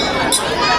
Gracias.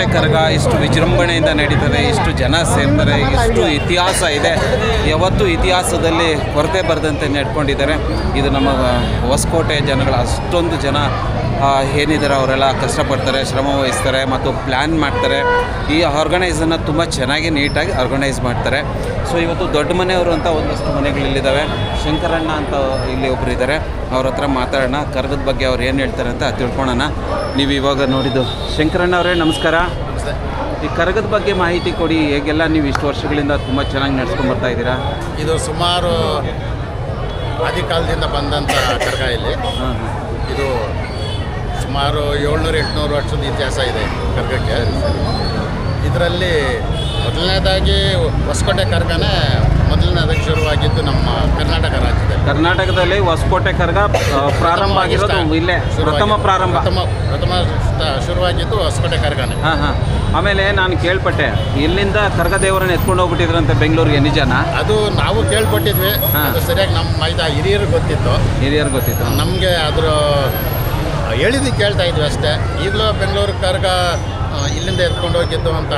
Hosakote Karaga, ಇಷ್ಟು ವಿಜೃಂಭಣೆಯಿಂದ ನಡೀತದೆ, ಇಷ್ಟು ಜನ ಸೇರ್ತಾರೆ, ಇಷ್ಟು ಇತಿಹಾಸ ಇದೆ. ಯಾವತ್ತು ಇತಿಹಾಸದಲ್ಲಿ ಕೊರತೆ ಬರದಂತೆ ನಡ್ಕೊಂಡಿದ್ದಾರೆ. ಇದು ನಮ್ಮ ಹೊಸಕೋಟೆ ಜನಗಳ ಅಷ್ಟೊಂದು ಜನ ಏನಿದ್ದಾರೆ ಅವರೆಲ್ಲ ಕಷ್ಟಪಡ್ತಾರೆ ಶ್ರಮ ವಹಿಸ್ತಾರೆ ಮತ್ತು ಪ್ಲ್ಯಾನ್ ಮಾಡ್ತಾರೆ. ಈ ಆರ್ಗನೈಸನ್ನು ತುಂಬ ಚೆನ್ನಾಗಿ ನೀಟಾಗಿ ಆರ್ಗನೈಸ್ ಮಾಡ್ತಾರೆ. ಸೊ ಇವತ್ತು ದೊಡ್ಡ ಮನೆಯವರು ಅಂತ ಒಂದಷ್ಟು ಮನೆಗಳು ಇಲ್ಲಿದ್ದಾವೆ ಶಂಕರಣ್ಣ ಅಂತ ಇಲ್ಲಿ ಒಬ್ಬರು ಇದ್ದಾರೆ ಅವ್ರ ಹತ್ರ ಮಾತಾಡೋಣ. ಕರ್ಗದ ಬಗ್ಗೆ ಅವ್ರು ಏನು ಹೇಳ್ತಾರೆ ಅಂತ ತಿಳ್ಕೊಳೋಣ. ನೀವು ಇವಾಗ ನೋಡಿದ್ದು ಶಂಕರಣ್ಣ ಅವರೇ ನಮಸ್ಕಾರ. ಈ ಕರಗದ ಬಗ್ಗೆ ಮಾಹಿತಿ ಕೊಡಿ. ಹೇಗೆಲ್ಲ ನೀವು ಇಷ್ಟು ವರ್ಷಗಳಿಂದ ತುಂಬ ಚೆನ್ನಾಗಿ ನಡ್ಸ್ಕೊಂಡು ಬರ್ತಾ ಇದ್ದೀರಾ? ಇದು ಸುಮಾರು ಆದಿಕಾಲದಿಂದ ಬಂದಂಥ ಕರಗ ಇಲ್ಲಿ. ಇದು ಸುಮಾರು ಏಳ್ನೂರು ಎಂಟುನೂರು ವರ್ಷದ ಇತಿಹಾಸ ಇದೆ ಕರ್ಗಕ್ಕೆ ಇದರಲ್ಲಿ ಮೊದಲನೇದಾಗಿ ಹೊಸಕೋಟೆ ಕರ್ಗನೇ ಮೊದಲನೇದಾಗಿ ಶುರುವಾಗಿದ್ದು ನಮ್ಮ ಕರ್ನಾಟಕ ರಾಜ್ಯದಲ್ಲಿ. ಕರ್ನಾಟಕದಲ್ಲಿ ಹೊಸಕೋಟೆ ಕರ್ಗ ಪ್ರಾರಂಭ ಆಗಿರೋದು ಇಲ್ಲೇ ಪ್ರಥಮ ಪ್ರಾರಂಭ. ಪ್ರಥಮ ಪ್ರಥಮ ಶುರುವಾಗಿದ್ದು ಹೊಸಕೋಟೆ ಕರ್ಗನೇ ಹಾಂ ಹಾಂ. ಆಮೇಲೆ ನಾನು ಕೇಳ್ಪಟ್ಟೆ ಇಲ್ಲಿಂದ ಕರ್ಗ ದೇವರನ್ನ ಎತ್ಕೊಂಡು ಹೋಗ್ಬಿಟ್ಟಿದ್ರಂತೆ ಬೆಂಗಳೂರಿಗೆ ನಿಜಾನ? ಅದು ನಾವು ಕೇಳ್ಪಟ್ಟಿದ್ವಿ. ಅದು ಸರಿಯಾಗಿ ನಮ್ಮ ಮೈದ ಹಿರಿಯರು ಗೊತ್ತಿತ್ತು. ಹಿರಿಯರು ಗೊತ್ತಿತ್ತು. ನಮಗೆ ಅದ್ರ ಹೇಳಿದ್ದು ಕೇಳ್ತಾ ಇದ್ವಿ ಅಷ್ಟೇ. ಈಗಲೂ ಬೆಂಗಳೂರು ಕರ್ಗ ಇಲ್ಲಿಂದ ಎತ್ಕೊಂಡು ಹೋಗಿದ್ದು ಅಂತ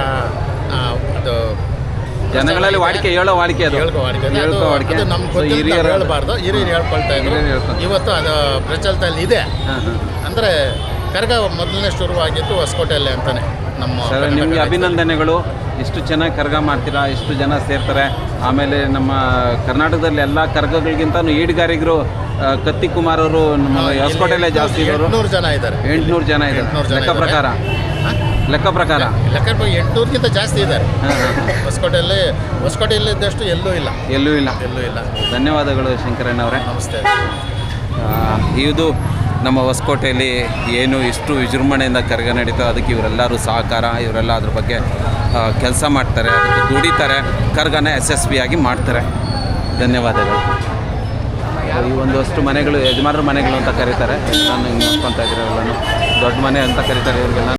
ಅದು ಜನಗಳಲ್ಲಿ ವಾಡಿಕೆ ಹೇಳೋ ವಾಡಿಕೆ ಅದು. ಹೇಳ್ಕೊ ವಾಡಿಕೆ. ನಮ್ಮ ಹಿರಿಯರು ಹೇಳಬಾರ್ದು. ಹಿರಿಯರು ಹೇಳ್ಕೊಳ್ತಾ ಇದ್ರು. ಇವತ್ತು ಅದು ಪ್ರಚಲಿತದಲ್ಲಿ ಇದೆ. ಅಂದರೆ ಕರ್ಗ ಮೊದಲನೇ ಶುರುವಾಗಿದ್ದು ಹೊಸಕೋಟೆಯಲ್ಲಿ ಅಂತಾನೆ. ನಮ್ಮ ನಿಮಗೆ ಅಭಿನಂದನೆಗಳು. ಇಷ್ಟು ಚೆನ್ನಾಗಿ ಕರ್ಗ ಮಾಡ್ತೀರಾ ಇಷ್ಟು ಜನ ಸೇರ್ತಾರೆ. ಆಮೇಲೆ ನಮ್ಮ ಕರ್ನಾಟಕದಲ್ಲಿ ಎಲ್ಲ ಕರ್ಗಗಳಿಗಿಂತ ಈಡ್ಗಾರಿಗರು ಕತ್ತಿ ಕುಮಾರ್ ಅವರು ನಮ್ಮ ಹೊಸಕೋಟೆಯಲ್ಲೇ ಜಾಸ್ತಿ ಇರೋರು. ಎಂಟ್ನೂರು ಜನ ಇದ್ದಾರೆ. ಎಂಟುನೂರು ಜನ ಇದ್ದಾರೆ. ಜನ ಲೆಕ್ಕ ಇದ್ದಾರೆ. ಪ್ರಕಾರ? ಲೆಕ್ಕ ಪ್ರಕಾರ. ಲೆಕ್ಕ ಎಂಟುನೂರಕ್ಕಿಂತ ಜಾಸ್ತಿ ಇದ್ದಾರೆ. ಹೊಸಕೋಟೆಯಲ್ಲಿ ಹೊಸಕೋಟೆಯಲ್ಲಿ ಇದ್ದಷ್ಟು ಎಲ್ಲೂ ಇಲ್ಲ. ಎಲ್ಲೂ ಇಲ್ಲ. ಎಲ್ಲೂ ಇಲ್ಲ. ಧನ್ಯವಾದಗಳು ಶಂಕರಣ್ಣವರೇ ನಮಸ್ತೆ. ಆ, ಇದು ನಮ್ಮ ಹೊಸಕೋಟೆಯಲ್ಲಿ ಏನು ಇಷ್ಟು ವಿಜೃಂಭಣೆಯಿಂದ ಕರಗ ನಡೀತೋ ಅದಕ್ಕೆ ಇವರೆಲ್ಲರೂ ಸಹಕಾರ ಇವರೆಲ್ಲ ಅದ್ರ ಬಗ್ಗೆ ಕೆಲಸ ಮಾಡ್ತಾರೆ ಅದಕ್ಕೆ ದುಡಿತಾರೆ ಕರ್ಗನ ಯಶಸ್ವಿಯಾಗಿ ಮಾಡ್ತಾರೆ. ಧನ್ಯವಾದಗಳು. ಈ ಒಂದಷ್ಟು ಮನೆಗಳು, ಯಜಮಾನರ ಮನೆಗಳು ಅಂತ ಕರೀತಾರೆ. ನಾನು ಹಿಂಗೆ ನೋಡ್ಕೊತಾ ಇದ್ದೀರ ಎಲ್ಲನೂ. ದೊಡ್ಡ ಮನೆ ಅಂತ ಕರೀತಾರೆ ಇವ್ರಿಗೆಲ್ಲ.